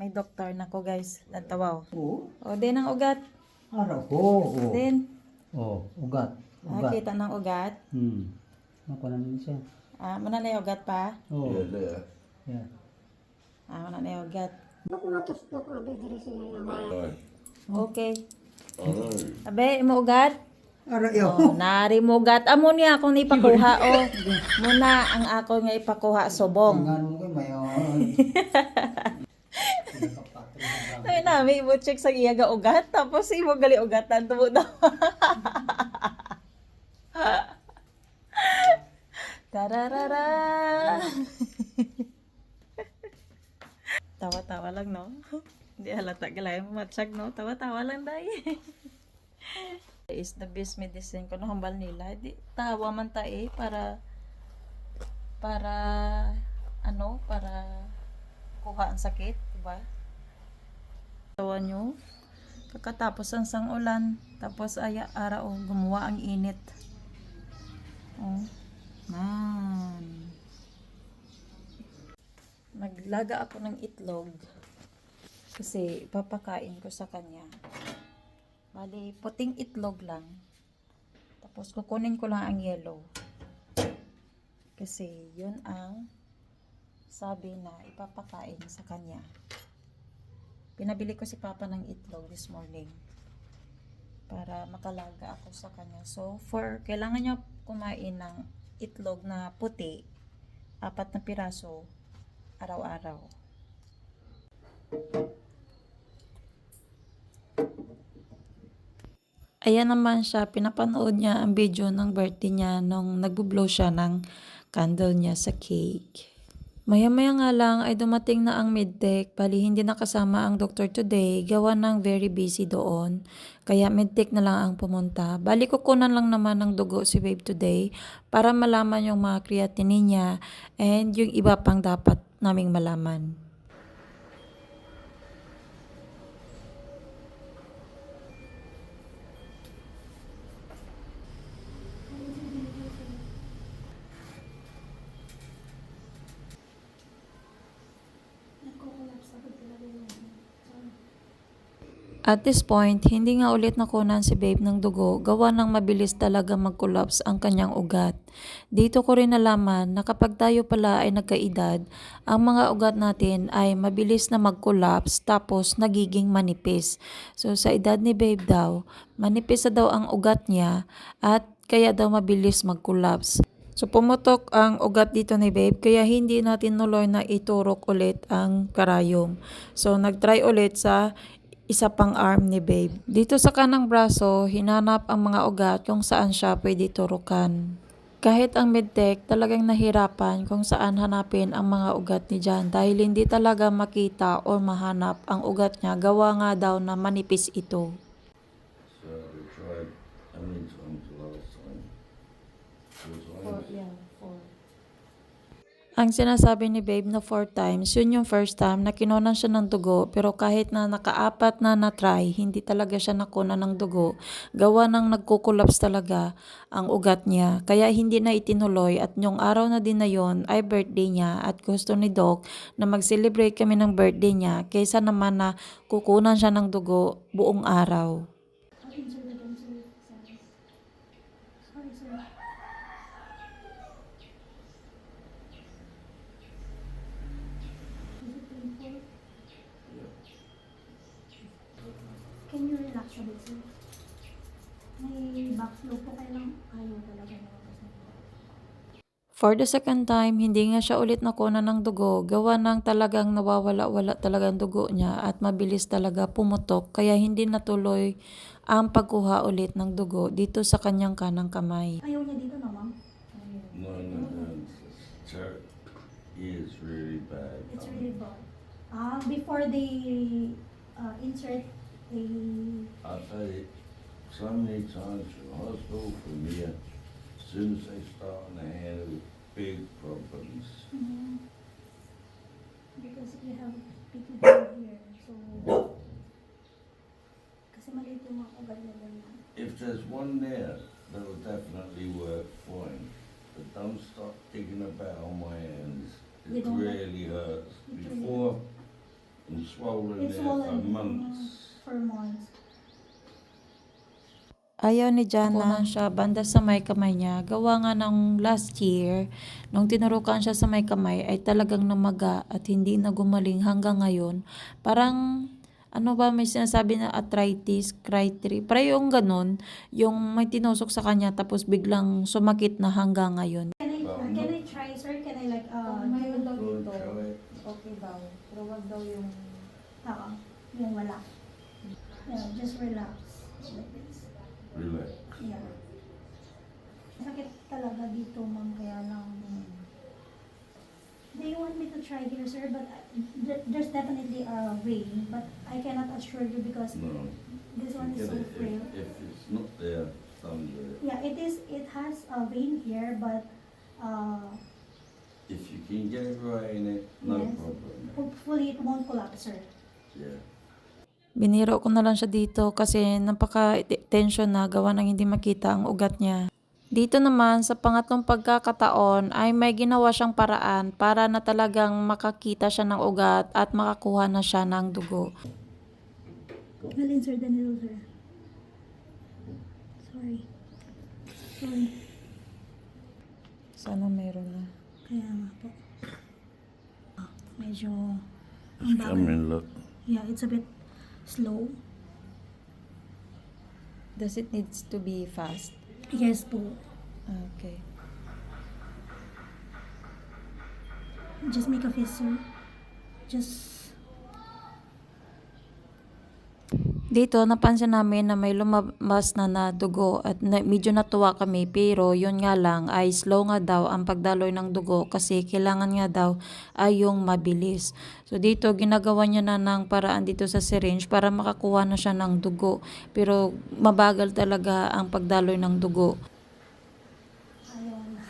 May doktor na ko guys. Natawaw. Oo. O, din ang ugat. Araw ko. Oo. Din. Oo. Ugat. Ah, Ugat. kita ng ugat. Hmm. Ako naman siya. Ah, muna na yung ugat pa. Oo. Yeah, there. Yeah. Ah, muna na yung ugat. Okay. Know. Abe, mo ugat? Araw yo. Oh, nari mo ugat. Amo niya akong ipakuha o. Muna ang ako nga ipakuha subong. Nga mo ko mayon. Ay nami mo check sa iya ga ugat tapos imo gali ugatan tumo daw. Tararara. Tawa-tawa lang no. Hindi halata galay mo matsyag no. Tawa-tawa lang dai. is the best medicine ko no hambal nila. Di tawa man ta eh para para ano para kuha ang sakit, diba? Tawa nyo, kakatapos ang sangulan, tapos ay araw, gumawa ang init. Oh, man. Naglaga ako ng itlog kasi papakain ko sa kanya. Bali, puting itlog lang. Tapos kukunin ko lang ang yellow. Kasi yun ang sabi na ipapakain sa kanya. Pinabili ko si Papa ng itlog this morning para makalaga ako sa kanya. So, for kailangan niya kumain ng itlog na puti, apat na piraso, araw-araw. Ayan naman siya, pinapanood niya ang video ng birthday niya nung nagbo-blow siya ng candle niya sa cake. Maya-maya nga lang ay dumating na ang midtech, bali hindi nakasama ang doktor today, gawa ng very busy doon. Kaya midtech na lang ang pumunta. Bali kukunan lang naman ng dugo si Babe today para malaman yung mga creatinine niya and yung iba pang dapat naming malaman. At this point, hindi nga ulit nakunan si Babe ng dugo, gawa ng mabilis talaga mag-collapse ang kanyang ugat. Dito ko rin nalaman na kapag tayo pala ay nagkaedad, ang mga ugat natin ay mabilis na mag-collapse tapos nagiging manipis. So sa edad ni Babe daw, manipis na daw ang ugat niya at kaya daw mabilis mag-collapse. So pumutok ang ugat dito ni Babe kaya hindi natin nuloy na iturok ulit ang karayom. So nagtry ulit sa isa pang arm ni Babe. Dito sa kanang braso, hinanap ang mga ugat kung saan siya pwede turukan. Kahit ang medtech talagang nahirapan kung saan hanapin ang mga ugat ni Jan dahil hindi talaga makita o mahanap ang ugat niya gawa nga daw na manipis ito. So we tried how many times the last time? Four times. Ang sinasabi ni Babe na four times, yun yung first time na kinunan siya ng dugo pero kahit na nakaapat na na-try, hindi talaga siya nakunan ng dugo. Gawa ng nagkukulaps talaga ang ugat niya. Kaya hindi na itinuloy at yung araw na din na yun ay birthday niya at gusto ni Doc na mag-celebrate kami ng birthday niya kaysa naman na kukunan siya ng dugo buong araw. Can you relax a bit, sir? May backflow po kaya lang ayaw talaga na For the second time, hindi nga siya ulit nakunan ng dugo, gawa ng talagang nawawala-wala talagang dugo niya at mabilis talaga pumutok kaya hindi natuloy ang pagkuha ulit ng dugo dito sa kanyang kanang kamay. Ayaw niya dito, no, ma'am? No, no, no. It's ter- is really bad. It's really bad. Ah, before they uh, insert I've had so many times from hospital, from here. As soon as they start on the hand big problems. Mhm. Because you have picky blood here, so... Kasi maliit yung mga ugat nila na. If there's one there, that'll definitely work fine. But don't stop digging about on my hands. We It don't like- really hurts. It really Before, and swollen It's there swollen for months. For months. Ayaw ni Jana siya banda sa may kamay niya. Gawa nga ng last year, nung tinurukan siya sa may kamay, ay talagang namaga at hindi na gumaling hanggang ngayon. Parang, ano ba, may sinasabi na arthritis, critri. Para yung ganun, yung may tinusok sa kanya tapos biglang sumakit na hanggang ngayon. Can I, can. I try, sir? Can I like, uh, mayroon daw okay daw. Pero wag daw yung... Oo, yung wala. Yeah, just relax. Like this. Relax. Yeah. Sakit talaga dito, ma'am, kaya lang. Do you want me to try here, sir? But I- th- there's definitely a vein, but I cannot assure you because No. this one is so frail. If, if it's not there, it. Yeah, it is, it has a vein here, but, uh, If you can get it right in it, no Yes. problem. hopefully it won't collapse, sir. Yeah. Biniro ko na lang siya dito kasi napaka-tension na gawa ng hindi makita ang ugat niya. Dito naman sa pangatlong pagkakataon ay may ginawa siyang paraan para na talagang makakita siya ng ugat at makakuha na siya ng dugo. Alin, sir, Danilo, sir. Sorry. Sorry. Sana meron na. Kaya nga po. Ah, Medyo, bagal. coming, look. Yeah, it's a bit slow. Does it needs to be fast? Yes po. Okay. Just make a fist, sir. Just, Dito, napansin namin na may lumabas na na dugo at na, medyo natuwa kami pero yun nga lang ay slow nga daw ang pagdaloy ng dugo kasi kailangan nga daw ay yung mabilis. So dito, ginagawa niya na ng paraan dito sa syringe para makakuha na siya ng dugo pero mabagal talaga ang pagdaloy ng dugo. ayun.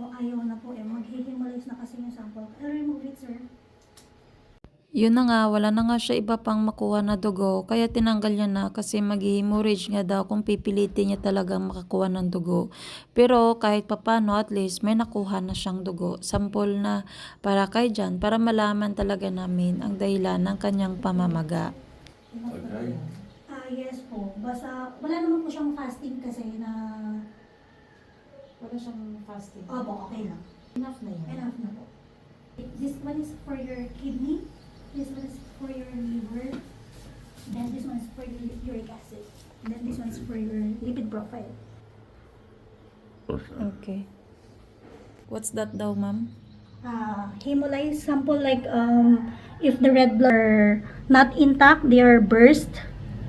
O ayaw na po eh. Maghihimalays na kasi yung sample. I'll remove it, sir. Yun na nga, wala na nga siya iba pang makuha na dugo, kaya tinanggal niya na kasi mag-hemorrhage nga daw kung pipilitin niya talagang makakuha ng dugo. Pero kahit papano, at least may nakuha na siyang dugo. Sample na para kay Jan, para malaman talaga namin ang dahilan ng kanyang pamamaga. Okay? Ah, yes po. Basta, wala naman po siyang fasting kasi na, Wala siyang fasting. opo, okay lang. Enough na Enough na po. This one is for your kidney. This one is for your liver. Then this one is for your uric acid. And Then this one is for your lipid profile. Okay. What's that daw, ma'am? Uh, hemolyze sample like um, if the red blood are not intact, they are burst.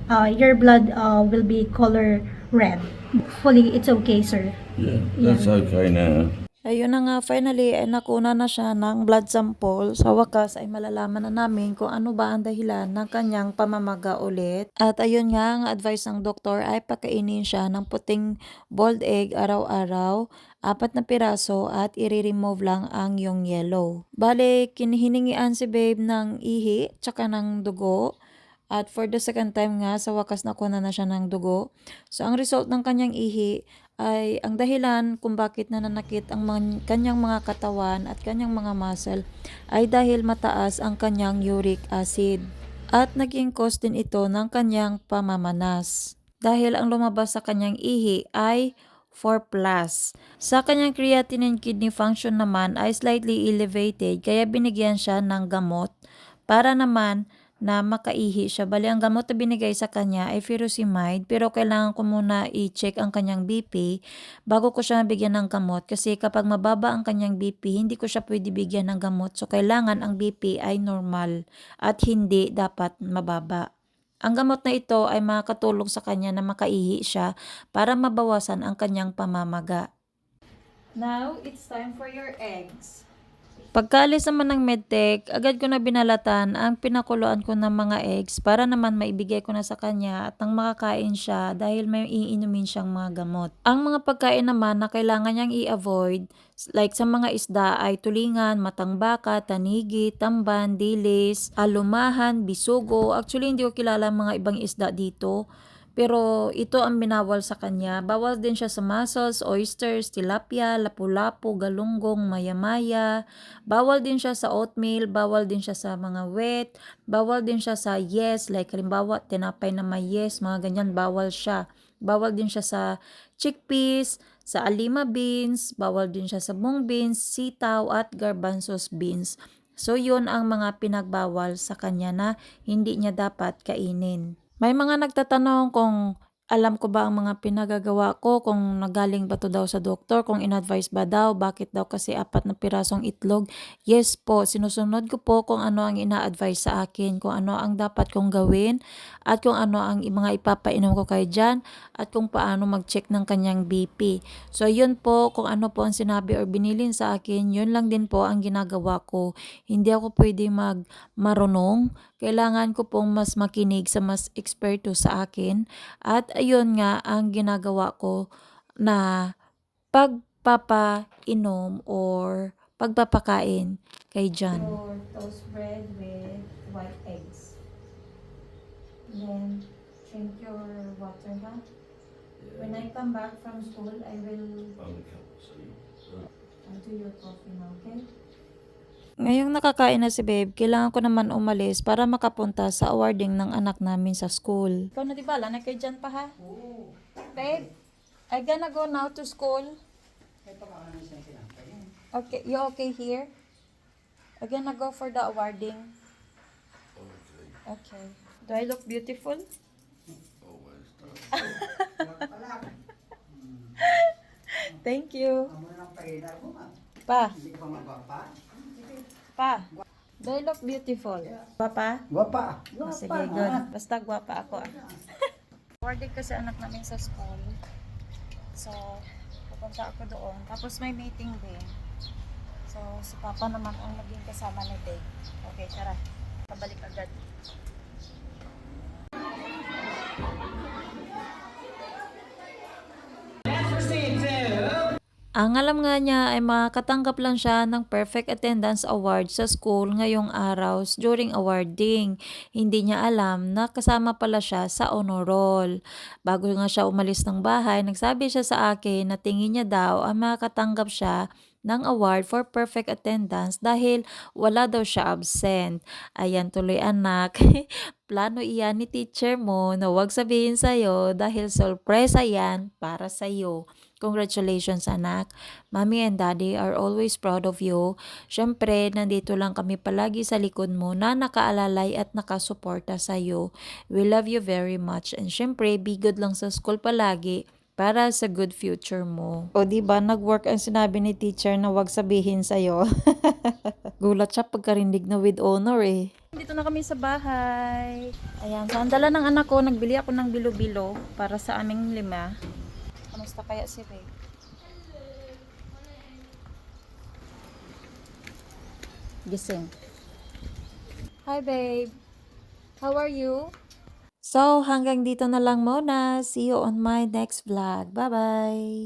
Uh, your blood uh, will be color red. Hopefully, it's okay, sir. Yeah, that's okay now. Ayun na nga, finally, ay nakuna na siya ng blood sample. Sa wakas ay malalaman na namin kung ano ba ang dahilan ng kanyang pamamaga ulit. At ayun nga, ang advice ng doktor ay pakainin siya ng puting boiled egg araw-araw, apat na piraso at i-remove lang ang yung yellow. Bale, kinihiningian si babe ng ihi, tsaka ng dugo. At for the second time nga, sa wakas nakuha na siya ng dugo. So, ang result ng kanyang ihi ay ang dahilan kung bakit nananakit ang mga, kanyang mga katawan at kanyang mga muscle ay dahil mataas ang kanyang uric acid. At naging cause din ito ng kanyang pamamanas. Dahil ang lumabas sa kanyang ihi ay 4 plus. Sa kanyang creatinine kidney function naman ay slightly elevated kaya binigyan siya ng gamot para naman na makaihi siya. Bali, ang gamot na binigay sa kanya ay furosemide pero kailangan ko muna i-check ang kanyang BP bago ko siya bigyan ng gamot kasi kapag mababa ang kanyang BP, hindi ko siya pwede bigyan ng gamot. So, kailangan ang BP ay normal at hindi dapat mababa. Ang gamot na ito ay makakatulong sa kanya na makaihi siya para mabawasan ang kanyang pamamaga. Now, it's time for your eggs. Pagkaalis naman ng medtech, agad ko na binalatan ang pinakuluan ko ng mga eggs para naman maibigay ko na sa kanya at nang makakain siya dahil may iinumin siyang mga gamot. Ang mga pagkain naman na kailangan niyang i-avoid, like sa mga isda ay tulingan, matang baka, tanigi, tamban, dilis, alumahan, bisugo. Actually, hindi ko kilala ang mga ibang isda dito. Pero ito ang binawal sa kanya. Bawal din siya sa mussels, oysters, tilapia, lapu-lapu, galunggong, maya-maya. Bawal din siya sa oatmeal, bawal din siya sa mga wet, bawal din siya sa yes, like halimbawa tinapay na may yes, mga ganyan, bawal siya. Bawal din siya sa chickpeas, sa alima beans, bawal din siya sa mung beans, sitaw at garbanzos beans. So yun ang mga pinagbawal sa kanya na hindi niya dapat kainin. May mga nagtatanong kung alam ko ba ang mga pinagagawa ko, kung nagaling ba to daw sa doktor, kung in-advise ba daw, bakit daw kasi apat na pirasong itlog. Yes po, sinusunod ko po kung ano ang ina-advise sa akin, kung ano ang dapat kong gawin, at kung ano ang mga ipapainom ko kay Jan, at kung paano mag-check ng kanyang BP. So yun po, kung ano po ang sinabi or binilin sa akin, yun lang din po ang ginagawa ko. Hindi ako pwede mag marunong. Kailangan ko pong mas makinig sa mas eksperto sa akin. At ayun nga ang ginagawa ko na pagpapainom or pagpapakain kay Jan. Or toast bread with white eggs. Then drink your water, ha? When I come back from school, I will uh, do your coffee now, okay? Ngayong nakakain na si babe, kailangan ko naman umalis para makapunta sa awarding ng anak namin sa school. Ikaw na di ba? Lanay kay Jan pa ha? Babe, I gonna go now to school. Okay, you okay here? I gonna go for the awarding. okay. Okay. Do I look beautiful? Always does. Thank you. Pa, Hindi ka pa magwapa? Pa. Do look beautiful? Papa? Gwapa. Oh, sige, good. Basta gwapa ako ah. Awarded kasi anak namin sa school. So, pupunta ako doon. Tapos may meeting din. So, si Papa naman ang naging kasama ni Dave. Okay, tara. Pabalik agad. Ang alam nga niya ay makatanggap lang siya ng Perfect Attendance Award sa school ngayong araw during awarding. Hindi niya alam na kasama pala siya sa honor roll. Bago nga siya umalis ng bahay, nagsabi siya sa akin na tingin niya daw ay makatanggap siya ng award for perfect attendance dahil wala daw siya absent. Ayan tuloy anak. Plano iyan ni teacher mo na wag sabihin sa'yo dahil sorpresa yan para sa'yo. Congratulations anak. Mommy and daddy are always proud of you. Siyempre, nandito lang kami palagi sa likod mo na nakaalalay at nakasuporta sa'yo. We love you very much and siyempre, be good lang sa school palagi para sa good future mo. O di ba nag-work ang sinabi ni teacher na wag sabihin sa'yo. Gulat siya pagkarinig na with honor eh. Dito na kami sa bahay. Ayan, sa andala ng anak ko, nagbili ako ng bilo-bilo para sa aming lima. Kamusta kaya si babe? Gising. Hi babe. How are you? So, hanggang dito na lang muna. See you on my next vlog. Bye-bye!